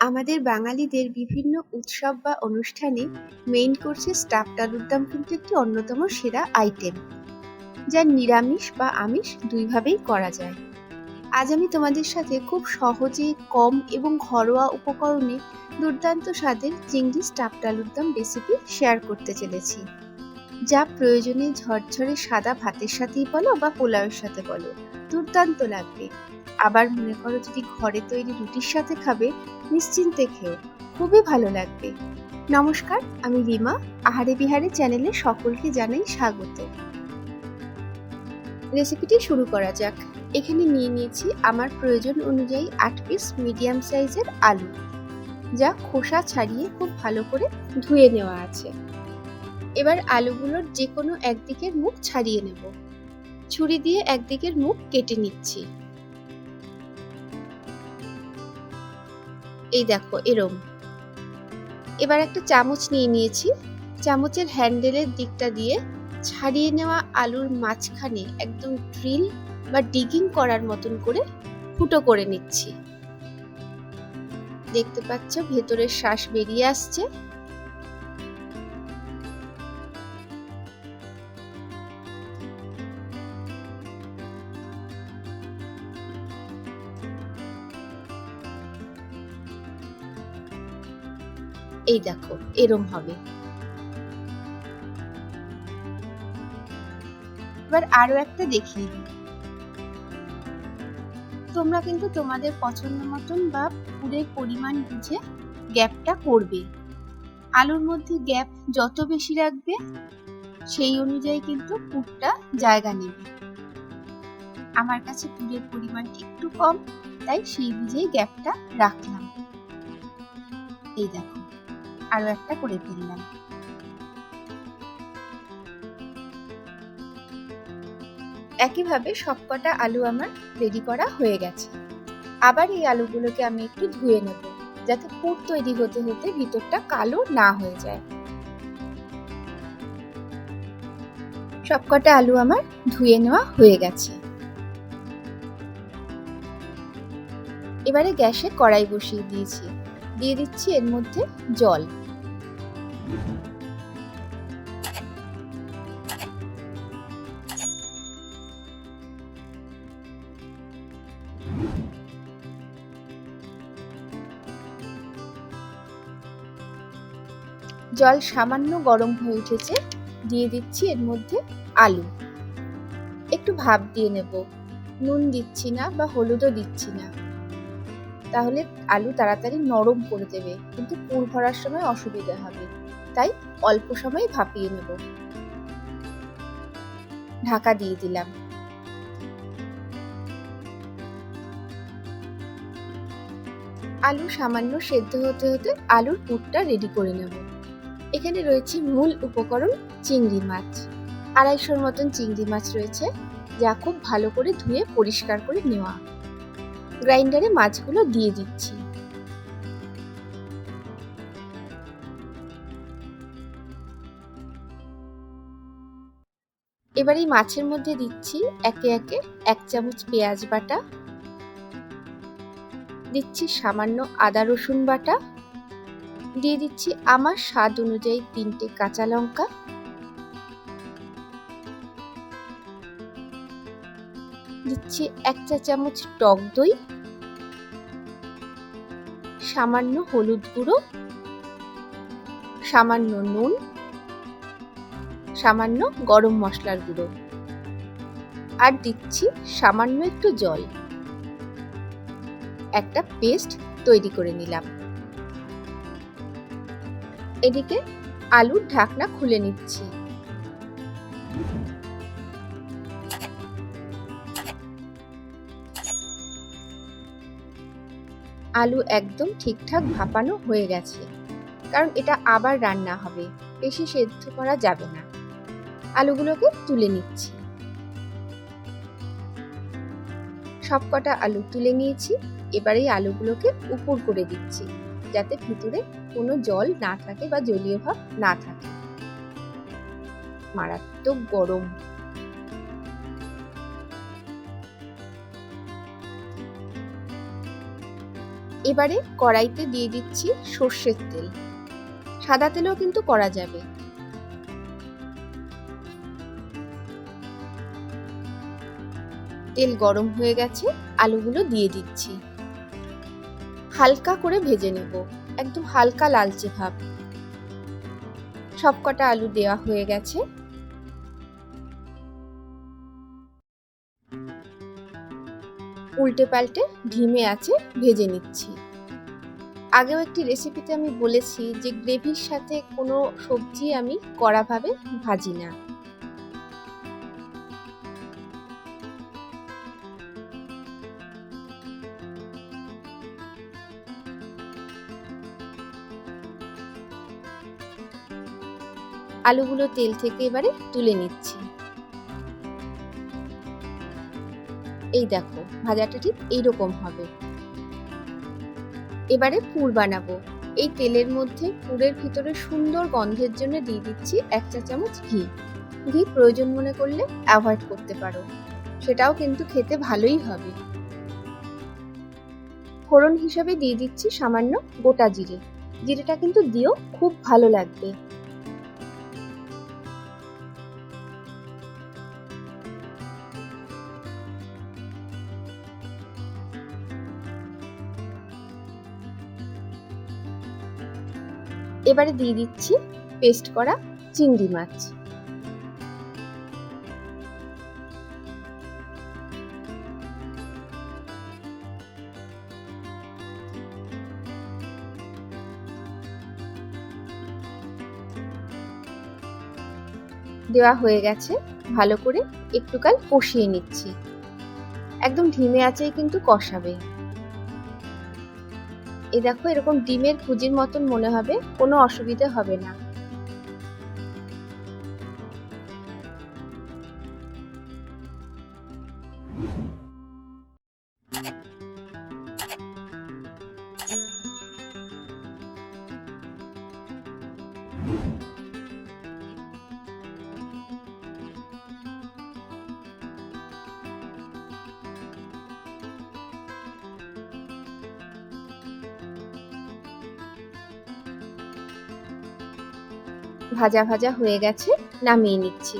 আমাদের বাঙালিদের বিভিন্ন উৎসব বা অনুষ্ঠানে মেইন কোর্সে স্টাফড আলুর দম কিন্তু একটি অন্যতম সেরা আইটেম যা নিরামিষ বা আমিষ দুইভাবেই করা যায়। আজ আমি তোমাদের সাথে খুব সহজে কম এবং ঘরোয়া উপকরণে দুর্দান্ত স্বাদের চিংড়ি স্টাফড আলুর দম রেসিপি শেয়ার করতে চলেছি, যা প্রয়োজনে ঝরঝরে সাদা ভাতের সাথেই বলো বা পোলাওয়ের সাথে বলো, দুর্দান্ত লাগবে। আবার মনে করো যদি ঘরে তৈরি রুটির সাথে খাবে, নিশ্চিন্তে খেও। খুবই ভালো লাগবে। নমস্কার, আমি রিমা, আহারে বিহারে চ্যানেলে সকলকে জানাই স্বাগত। রেসিপিটি শুরু করা যাক। এখানে নিয়ে নিয়েছি আমার প্রয়োজন অনুযায়ী আট পিস মিডিয়াম সাইজের আলু, যা খোসা ছাড়িয়ে খুব ভালো করে ধুয়ে নেওয়া আছে। এবার আলুগুলোর যে কোনো একদিকের মুখ ছাড়িয়ে নেব। ছুরি দিয়ে একদিকের মুখ কেটে নিচ্ছি। এই দেখো, এরম। এবার একটা চামচ নিয়ে নিয়েছি। চামচের হ্যান্ডেলের দিকটা দিয়ে ছাড়িয়ে নেওয়া আলুর মাঝখানে একদম ড্রিল বা ডিগিং করার মতন করে ফুটো করে নিচ্ছি। দেখতে পাচ্ছ, ভেতরের শ্বাস বেরিয়ে আসছে। এই দেখো, এরম হবে। এবার আরও একটা দিই তোমরা কিন্তু তোমাদের পছন্দ মতন বা পুরের পরিমাণ বুঝে গ্যাপটা করবে। আলুর মধ্যে গ্যাপ যত বেশি রাখবে, সেই অনুযায়ী কিন্তু পুরটা জায়গা নেবে। আমার কাছে পুরের পরিমাণ একটু কম, তাই সেই বুঝেই গ্যাপটা রাখলাম। এই দেখো। আরও একটা করে ফেললাম। একইভাবে সবকটা আলু আমার রেডি করা হয়ে গেছে। আবার এই আলুগুলোকে আমি একটু ধুয়ে নেব, যাতে পুর তৈরি হতে হতে ভিতরটা কালো না হয়ে যায়। সবকটা আলু আমার ধুয়ে নেওয়া হয়ে গেছে। এবারে গ্যাসে কড়াই বসিয়ে দিয়েছি। দিয়ে দিচ্ছি এর মধ্যে জল। জল সামান্য গরম হয়ে উঠেছে, দিয়ে দিচ্ছি এর মধ্যে আলু। একটু ভাপ দিয়ে নেব। নুন দিচ্ছি না বা হলুদও দিচ্ছি না। তাহলে আলু তাড়াতাড়ি নরম করে দেবে, কিন্তু পুর ভরার সময় অসুবিধা হবে। তাই অল্প সময় ভাপিয়ে নেব। ঢাকা দিয়ে দিলাম। আলু সামান্য সেদ্ধ হতে হতে আলুর পুরটা রেডি করে নেব। এখানে রয়েছে মূল উপকরণ চিংড়ি মাছ। আড়াইশোর মতন চিংড়ি মাছ রয়েছে, যা খুব ভালো করে ধুয়ে পরিষ্কার করে নেওয়া। গ্রাইন্ডারে মাছগুলো দিয়ে দিচ্ছি। এবার এই মাছের মধ্যে দিচ্ছি একে একে এক চামচ পেঁয়াজ বাটা। দিচ্ছি সামান্য আদা রসুন বাটা। দিয়ে দিচ্ছি আমার স্বাদ অনুযায়ী তিনটে কাঁচা লঙ্কা। দিচ্ছি এক চা চামচ টক দই, সামান্য হলুদ গুঁড়ো, সামান্য নুন, সামান্য গরম মশলার গুঁড়ো। আর দিচ্ছি সামান্য একটু জল। একটা পেস্ট তৈরি করে নিলাম। এদিকে আলুর ঢাকনা খুলে নিচ্ছি। আলু একদম ঠিকঠাক ভাপানো হয়ে গেছে। কারণ এটা আবার রান্না হবে, বেশি সেদ্ধ করা যাবে না। আলুগুলোকে তুলে নিচ্ছি। সবকটা আলু তুলে নিয়েছি এবারে আলুগুলোকে উপর করে দিচ্ছি, যাতে ভিতরে কোনো জল না থাকে বা জলীয় ভাব না থাকে। মারাত্মক গরম। এবারে কড়াইতে দিয়ে দিচ্ছি সর্ষের তেল। সাদা তেলেও কিন্তু করা যাবে। তেল গরম হয়ে গেছে, আলুগুলো দিয়ে দিচ্ছি। হালকা করে ভেজে নেব, একদম হালকা লালচে ভাব। সবকটা আলু দেওয়া হয়ে গেছে। উল্টে পাল্টে ঢিমে আছে, ভেজে নিচ্ছি। আগেও একটি রেসিপিতে আমি বলেছি যে গ্রেভির সাথে কোনো সবজি আমি কড়াভাবে ভাজি না। আলুগুলো তেল থেকে এবারে তুলে নিচ্ছি। এই দেখো, ভাজাটা ঠিক এইরকম হবে। এবারে পুর বানাবো। এই তেলের মধ্যে পুরের ভিতরে সুন্দর গন্ধের জন্য দিয়ে দিচ্ছি এক চা চামচ ঘি। ঘি প্রয়োজন মনে করলে অ্যাভয়েড করতে পারো। সেটাও কিন্তু খেতে ভালোই হবে। ফোড়ন হিসাবে দিয়ে দিচ্ছি সামান্য গোটা জিরে। জিরেটা কিন্তু দিও খুব ভালো লাগবে। এবারে দিয়ে দিচ্ছি পেস্ট করা চিংড়ি মাছ। দেওয়া হয়ে গেছে, ভালো করে একটুকাল কষিয়ে নিচ্ছি। একদম ধিমে আছেই কিন্তু কষাবে। এই দেখো এরকম ডিমের খুঁজির মতন মনে হবে কোনো অসুবিধে হবে না। ভাজা ভাজা হয়ে গেছে, নামিয়ে নিচ্ছি।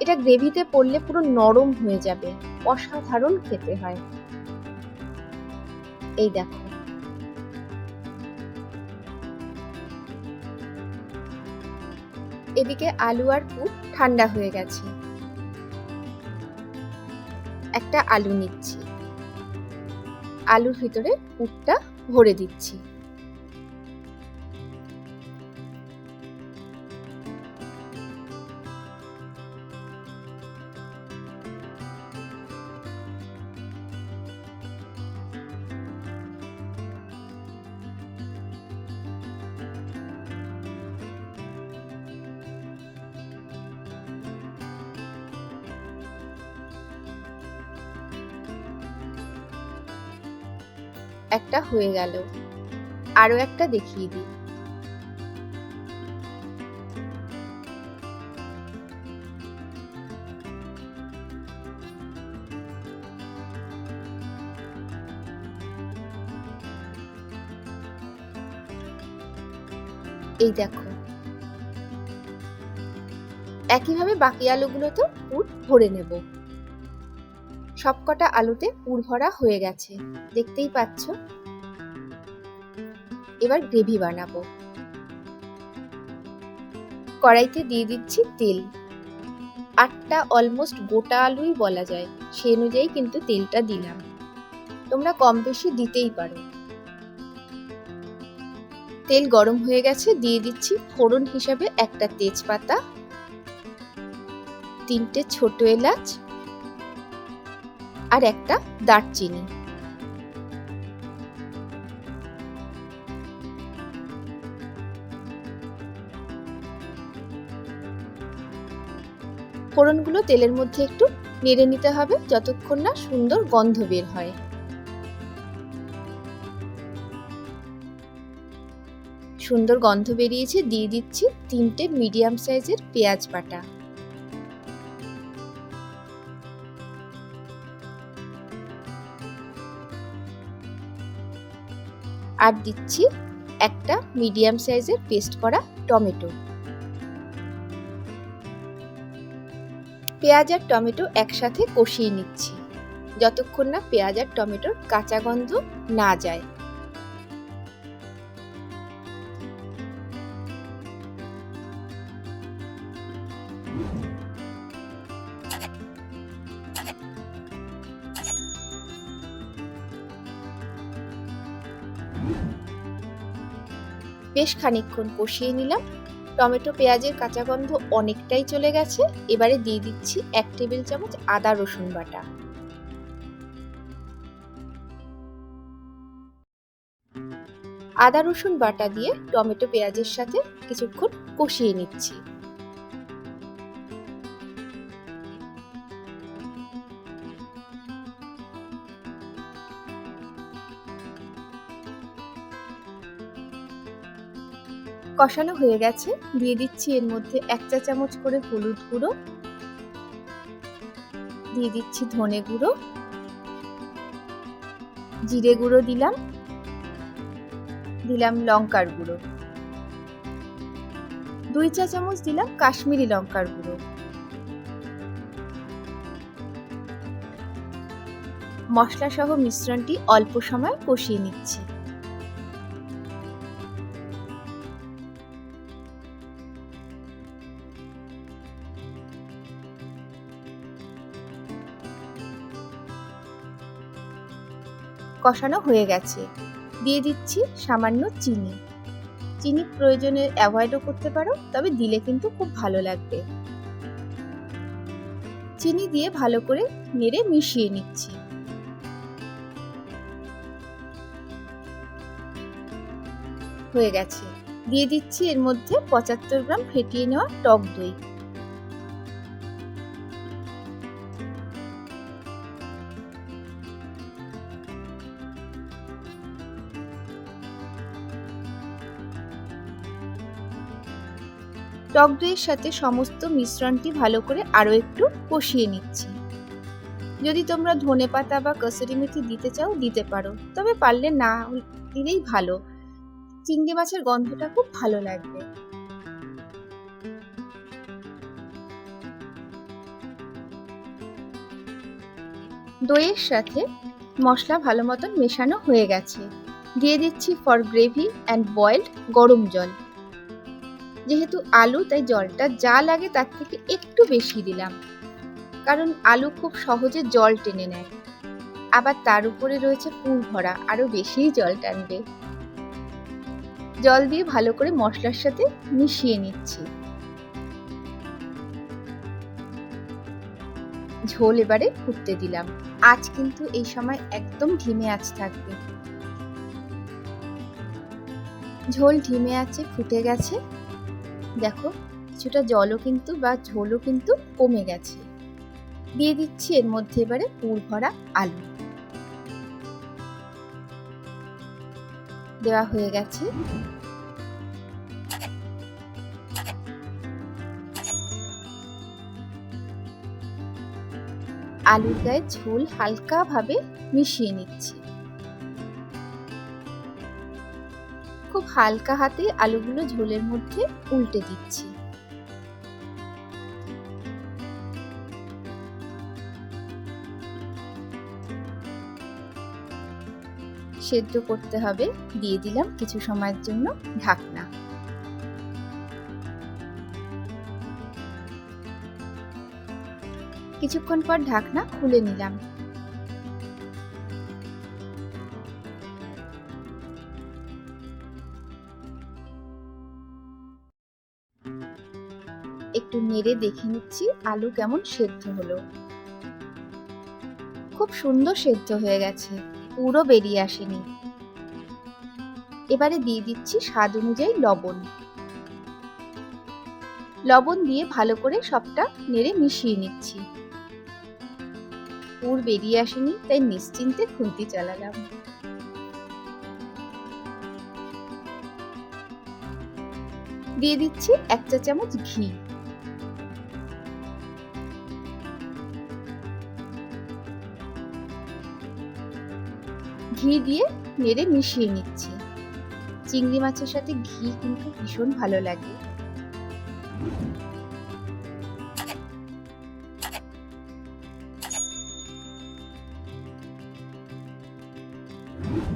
এটা গ্রেভিতে পড়লে পুরো নরম হয়ে যাবে, অসাধারণ খেতে হয়। এই দেখো। এদিকে আলু আর পুর ঠান্ডা হয়ে গেছে। একটা আলু নিচ্ছি। আলুর ভিতরে পুরটা ভরে দিচ্ছি। একটা হয়ে গেল। আরও একটা দেখিয়ে দিই। এই দেখো। একইভাবে বাকি আলুগুলোতেও পুর ভরে নেব। সবকটা আলুতে পুর ভরা হয়ে গেছে। দেখতেই পাচ্ছ? এবার গ্রেভি বানাবো। কড়াইতে দিয়ে দিচ্ছি তেল। আটটা অলমোস্ট গোটা আলুই বলা যায়, সে অনুযায়ী কিন্তু তেলটা দিলাম। তোমরা কম বেশি দিতেই পারো। তেল গরম হয়ে গেছে, দিয়ে দিচ্ছি ফোড়ন হিসাবে একটা তেজপাতা, তিনটে ছোট এলাচ আর একটা দারচিনি। ফোড়নগুলো তেলের মধ্যে একটু নেড়ে নিতে হবে যতক্ষণ না সুন্দর গন্ধ বের হয়। সুন্দর গন্ধ বেরিয়েছে, দিয়ে দিচ্ছি তিনটে মিডিয়াম সাইজের পেঁয়াজ বাটা। আর দিচ্ছি একটা মিডিয়াম সাইজের পেস্ট করা টমেটো। পেঁয়াজ আর টমেটো একসাথে কষিয়ে নিচ্ছি, যতক্ষণ না পেঁয়াজ আর টমেটোর কাঁচা গন্ধ না যায়। বেশ খানিকক্ষণ কষিয়ে নিলাম। টমেটো, পেঁয়াজের কাঁচা গন্ধ অনেকটাই চলে গেছে। এবারে দিয়ে দিচ্ছি এক টেবিল চামচ আদা রসুন বাটা। আদা রসুন বাটা দিয়ে টমেটো, পেঁয়াজের সাথে কিছুক্ষণ কষিয়ে নিচ্ছি। কষানো হয়ে গেছে। দিয়ে দিচ্ছি এর মধ্যে এক চা চামচ করে হলুদ গুঁড়ো। দিয়ে দিচ্ছি ধনে গুঁড়ো। জিরে গুঁড়ো দিলাম। দিলাম লঙ্কার গুঁড়ো। দুই চা চামচ দিলাম কাশ্মীরি লঙ্কার গুঁড়ো। মশলা সহ মিশ্রণটি অল্প সময় কষিয়ে নিচ্ছি। কষানো হয়ে গেছে। দিয়ে দিচ্ছি সামান্য চিনি। চিনি প্রয়োজনে অ্যাভয়েডও করতে পারো, তবে দিলে কিন্তু খুব ভালো লাগবে। চিনি দিয়ে ভালো করে নেড়ে মিশিয়ে নিচ্ছি। হয়ে গেছে। দিয়ে দিচ্ছি এর মধ্যে পঁচাত্তর গ্রাম ফেটিয়ে নেওয়া টক দই। টক দইয়ের সাথে সমস্ত মিশ্রণটি ভালো করে আরও একটু কষিয়ে নিচ্ছি। যদি তোমরা ধনে পাতা বা কসুরি মেথি দিতে চাও, দিতে পারো। তবে পারলে না দিলেই ভালো। চিংড়ি মাছের গন্ধটা খুব ভালো লাগবে। দইয়ের সাথে মশলা ভালো মতন মেশানো হয়ে গেছে। দিয়ে দিচ্ছি ফর গ্রেভি অ্যান্ড বয়েলড গরম জল। যেহেতু আলু, তাই জলটা যা লাগে তার থেকে একটু বেশি দিলাম। কারণ আলু খুব সহজে জল টেনে নেয়। আবার তার উপরে রয়েছে পুর ভরা আরও বেশিই জল টানবে। জল দিয়ে ভালো করে মশলার সাথে মিশিয়ে নিচ্ছি। ঝোল এবারে ফুটতে দিলাম। আজ কিন্তু এই সময় একদম ধিমে আঁচ থাকবে। ঝোল ধিমে আছে ফুটে গেছে। দেখো, কিছুটা জলও কিন্তু বা ঝোলও কিন্তু কমে গেছে। দিয়ে দিচ্ছি এর মধ্যে এবারে পুর ভরা আলু। দেওয়া হয়ে গেছে। আলুর গায়ে ঝোল হালকাভাবে মিশিয়ে নিচ্ছি। হালকা হাতে আলুগুলো ঝোলের মধ্যে উল্টে দিচ্ছি। সেদ্ধ করতে হবে, দিয়ে দিলাম কিছু সময়ের জন্য ঢাকনা। কিছুক্ষণ পর ঢাকনা খুলে নিলাম। নেড়ে দেখে নিচ্ছি আলু কেমন সেদ্ধ হলো। খুব সুন্দর সেদ্ধ হয়ে গেছে, পুরো বেরিয়ে আসেনি। এবারে দিয়ে দিচ্ছি স্বাদ অনুযায়ী লবণ। লবণ দিয়ে ভালো করে সবটা নেড়ে মিশিয়ে নিচ্ছি। পুর বেরিয়ে আসেনি, তাই নিশ্চিন্তে খুন্তি চালালাম। দিয়ে দিচ্ছি এক চা চামচ ঘি। ঘি দিয়ে নেড়ে মিশিয়ে নিচ্ছি। চিংড়ি মাছের সাথে ঘি কিন্তু ভীষণ ভালো লাগে।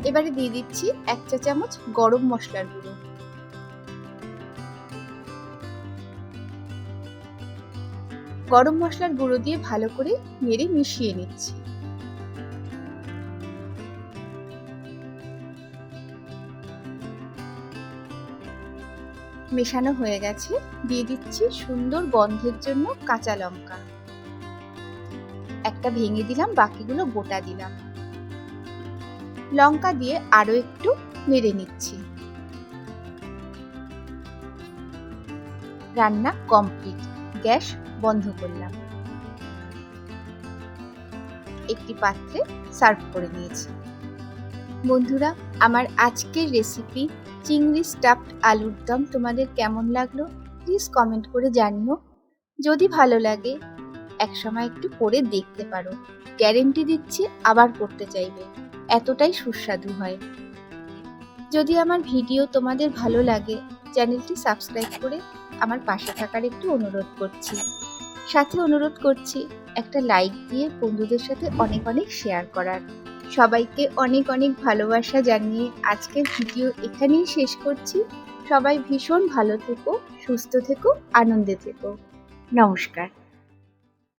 এবারে দিয়ে দিচ্ছি এক চা চামচ গরম মশলার গুঁড়ো। গরম মশলার গুঁড়ো দিয়ে ভালো করে নেড়ে মিশিয়ে নিচ্ছি। মেশানো হয়ে গেছে। দিয়ে দিচ্ছি সুন্দর গন্ধের জন্য কাঁচা লঙ্কা। একটা ভেঙে দিলাম, বাকিগুলো গোটা দিলাম। লঙ্কা দিয়ে আরও একটু নেড়ে নিচ্ছি। রান্না কমপ্লিট। গ্যাস বন্ধ করলাম। একটি পাত্রে সার্ভ করে নিয়েছি। বন্ধুরা, আমার আজকের রেসিপি চিংড়ি স্টাফড আলুর দম তোমাদের কেমন লাগল? প্লিজ কমেন্ট করে জানিও। যদি ভালো লাগে, একসময় একটু করে দেখতে পারো। গ্যারেন্টি দিচ্ছি আবার করতে চাইবে। এতটাই সুস্বাদু হয়। যদি আমার ভিডিও তোমাদের ভালো লাগে, চ্যানেলটি সাবস্ক্রাইব করে আমার পাশে থাকার একটু অনুরোধ করছি। সাথে অনুরোধ করছি, একটা লাইক দিয়ে বন্ধুদের সাথে অনেক অনেক শেয়ার করার। সবাইকে অনেক অনেক ভালোবাসা জানিয়ে আজকের ভিডিও এখানেই শেষ করছি। সবাই ভীষণ ভালো থেকো, সুস্থ থেকো, আনন্দে থেকো। নমস্কার।